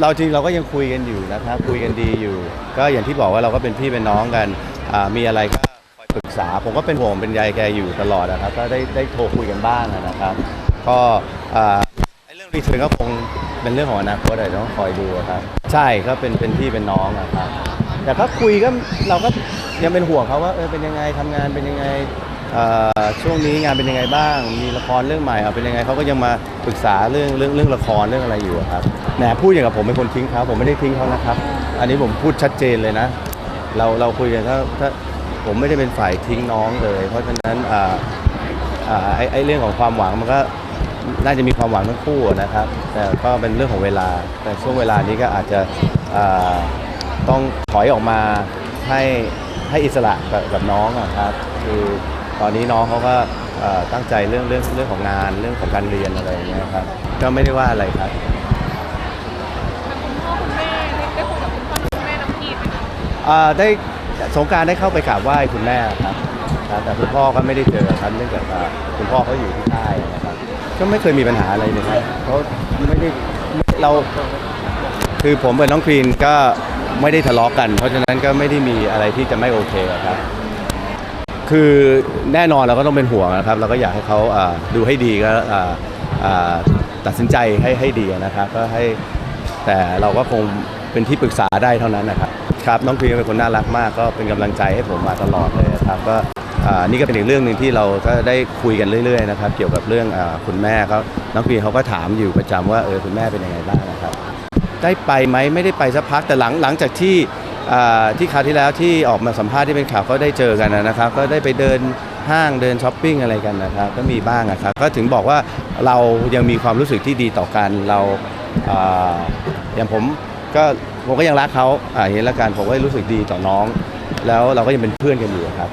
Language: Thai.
เราจริงเราก็ยังคุยกันอยู่นะครับ คุยกันดีอยู่ ก็อย่างที่บอกว่าเราก็เป็นพี่เป็นน้องกันอ่ามีอะไรก็คอยปรึกษา ผมก็เป็นห่วงเป็นใยแกอยู่ตลอดนะครับ ก็ได้ได้โทรคุยกันบ้างนะครับ ก็อ่าไอ้เรื่องรีเทิร์นก็คงเป็นเรื่องของอนาคตเดี๋ยวต้องคอยดูครับ ใช่ก็เป็นเป็นพี่เป็นน้องนะครับ แต่ก็คุยก็เราก็ยังเป็นห่วงเขาว่าเออเป็นยังไงทำงานเป็นยังไง ช่วงนี้งานเป็นยังไงบ้าง มีละครเรื่องใหม่เอาเป็นยังไงเขาก็ยังมาปรึกษาเรื่องเรื่องเรื่องละครเรื่องอะไรอยู่อะครับแหมพูดอย่างกับผมเป็นคนทิ้งเขาผมไม่ได้ทิ้งเขานะครับ อันนี้ผมพูดชัดเจนเลยนะ เราเราคุยกันถ้าถ้าผมไม่ได้เป็นฝ่ายทิ้งน้องเลย เพราะฉะนั้นอ่าอ่าไอ้ไอเรื่องของความหวังมันก็น่าจะมีความหวังทั้งคู่นะครับ แต่ก็เป็นเรื่องของเวลา แต่ช่วงเวลานี้ก็อาจจะอ่าต้องถอยออกมาให้ ให้อิสระกับกับน้องอะครับคือตอนนี้น้องเขาก็เอ่อตั้งใจเรื่องเรื่องเรื่องของงานเรื่องของการเรียนอะไรอย่างเงี้ยครับก็ไม่ได้ว่าอะไรครับคุณพ่อคุณแม่ได้ได้คุยกับคุณพ่อคุณแม่น้องพีไหมคะอ่าได้สงกรารได้เข้าไปกราบไหว้คุณแม่ครับครับแต่คุณพ่อก็ไม่ได้เจอครับเนื่องจากว่าคุณพ่อเขาอยู่ที่ใต้นะครับก็ไม่เคยมีปัญหาอะไรเลยครับเขาไม่ได้เราคือผมกับน้องครีนก็ ไม่ได้ทะเลาะกัน เพราะฉะนั้นก็ไม่ได้มีอะไรที่จะไม่โอเคครับ คือแน่นอนเราก็ต้องเป็นห่วงนะครับ เราก็อยากให้เขาดูให้ดีก็ตัดสินใจให้ให้ดีนะครับ ก็ให้แต่เราก็คงเป็นที่ปรึกษาได้เท่านั้นนะครับครับน้องครีเป็นคนน่ารักมากก็เป็นกำลังใจให้ผมมาตลอดเลยครับก็นี่ก็เป็นอีกเรื่องหนึ่งที่เราก็ได้คุยกันเรื่อยๆนะครับ เกี่ยวกับเรื่องอคุณแม่เขาน้องครีเขาก็ถามอยู่ประจำว่าเออคุณแม่เป็นยังไงบ้างนะครับ ได้ไปไหมไม่ได้ไปสักพักแต่หลังหลังจากที่ที่คราวที่แล้วที่ออกมาสัมภาษณ์ที่เป็นข่าวก็ได้เจอกันนะครับ ก็ได้ไปเดินห้างเดินช้อปปิ้งอะไรกันนะครับ ก็มีบ้างนะครับ ก็ถึงบอกว่าเรายังมีความรู้สึกที่ดีต่อกันเราอย่างผมก็ผมก็ยังรักเขาอ่าอย่างนี้ละกันผมก็รู้สึกดีต่อน้อง แล้วเราก็ยังเป็นเพื่อนกันอยู่ครับ